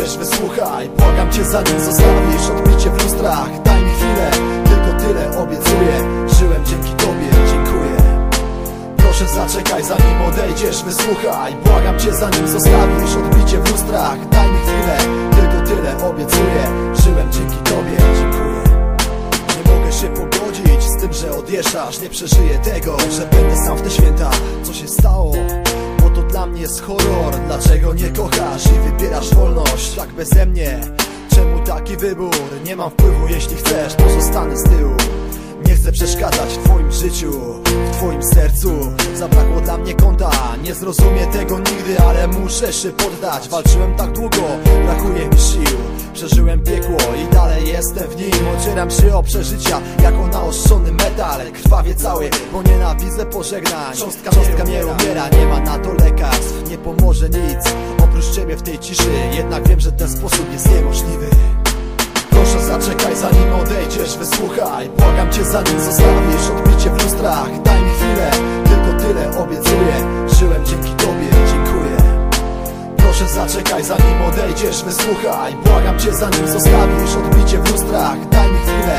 odejdziesz, wysłuchaj. Błagam cię zanim zostawisz odbicie w lustrach. Daj mi chwilę, tylko tyle obiecuję. Żyłem dzięki tobie, dziękuję. Proszę zaczekaj zanim odejdziesz, wysłuchaj. Błagam cię zanim zostawisz. Odbicie w lustrach. Daj mi chwilę, tylko tyle obiecuję. Żyłem dzięki tobie, dziękuję. Nie mogę się pogodzić z tym, że odjeżdżasz. Nie przeżyję tego, że będę sam w te święta. Co się stało? To dla mnie jest horror. Dlaczego nie kochasz i wybierasz wolność? Tak beze mnie? Czemu taki wybór? Nie mam wpływu, jeśli chcesz, pozostanę z tyłu. Nie chcę przeszkadzać w twoim życiu, w twoim sercu. Zabrakło dla mnie konta, nie zrozumie tego nigdy Ale muszę się poddać, walczyłem tak długo Brakuje mi sił, przeżyłem piekło I dalej jestem w nim, ocieram się o przeżycia Jako naostrzony metal, krwawie cały Bo nienawidzę pożegnań. Cząstka, cząstka nie umiera, nie pomoże nic, oprócz ciebie w tej ciszy. Jednak wiem, że ten sposób jest niemożliwy. Proszę zaczekaj zanim odejdziesz, wysłuchaj Błagam cię zanim zostawisz odbicie w lustrach Daj mi chwilę, tylko tyle obiecuję. Żyłem dzięki tobie, dziękuję. Proszę zaczekaj zanim odejdziesz, wysłuchaj Błagam cię zanim zostawisz odbicie w lustrach Daj mi chwilę,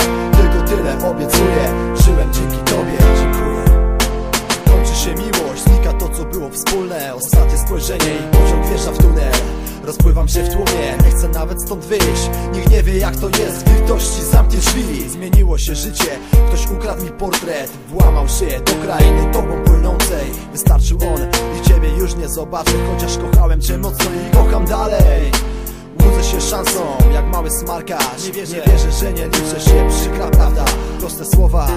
wjeżdża w tunel. Rozpływam się w tłumie, nie chcę nawet stąd wyjść. Nikt nie wie jak to jest, gdy ktoś ci zamknie drzwi. Zmieniło się życie, ktoś ukradł mi portret. Włamał się do krainy tobą płynącej. Wystarczył on i ciebie już nie zobaczę Chociaż kochałem cię mocno i kocham dalej. Łudzę się szansą, jak mały smarkacz. Nie wierzę, nie wierzę, że nie liczę się, przykra prawda. Proste słowa,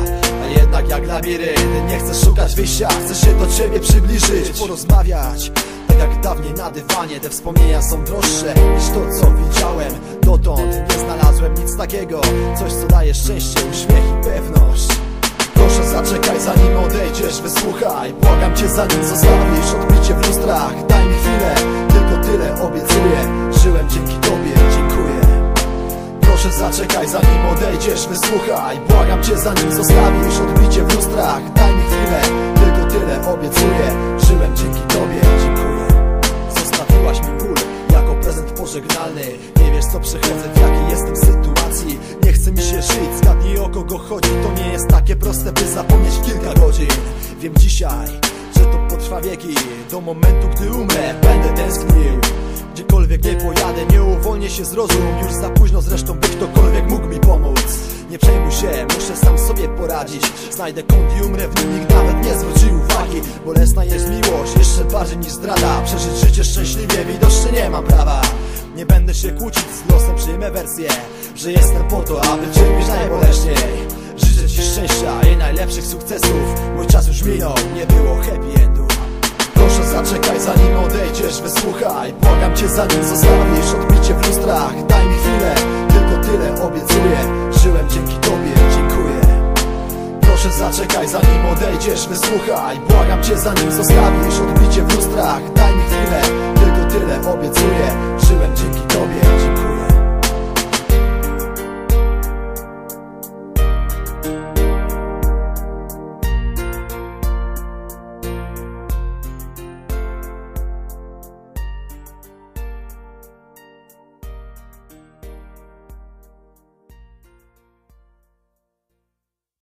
a jednak jak labirynt. Nie chcę szukać wyjścia, chcę się do ciebie przybliżyć. Porozmawiać, jak dawniej na dywanie Te wspomnienia są droższe niż to co widziałem. Dotąd nie znalazłem nic takiego Coś co daje szczęście, uśmiech i pewność. Proszę zaczekaj zanim odejdziesz, wysłuchaj. Błagam cię zanim zostawisz odbicie w lustrach. Daj mi chwilę, tylko tyle obiecuję. Żyłem dzięki tobie, dziękuję. Proszę zaczekaj zanim odejdziesz, wysłuchaj. Błagam cię zanim zostawisz odbicie w lustrach. Daj mi chwilę, tylko tyle obiecuję Nie wiesz co przechodzę, w jakiej jestem sytuacji. Nie chce mi się żyć, zgadnij o kogo chodzi. To nie jest takie proste, by zapomnieć kilka godzin. Wiem dzisiaj, że to potrwa wieki Do momentu, gdy umrę, będę tęsknił. Gdziekolwiek nie pojadę, nie uwolnię się z rozum. Już za późno zresztą, by ktokolwiek Muszę sam sobie poradzić. Znajdę kąt i umrę w nim, nikt nawet nie zwróci uwagi. Bolesna jest miłość, jeszcze bardziej niż zdrada. Przeżyć życie szczęśliwie, widocznie nie mam prawa. Nie będę się kłócić z losem, przyjmę wersję Że jestem po to, aby cierpieć najboleśniej. Życzę ci szczęścia i najlepszych sukcesów. Mój czas już minął, nie było happy endu. Proszę zaczekaj zanim odejdziesz, wysłuchaj. Błagam cię zanim zostawisz odbicie w lustrach. Daj mi chwilę, tylko tyle obiecuję. Żyłem dzięki zaczekaj zanim odejdziesz, wysłuchaj Błagam cię zanim zostawisz odbicie w lustrach. Daj mi chwilę, tylko tyle obiecuję. Żyłem dzięki tobie, dziękuję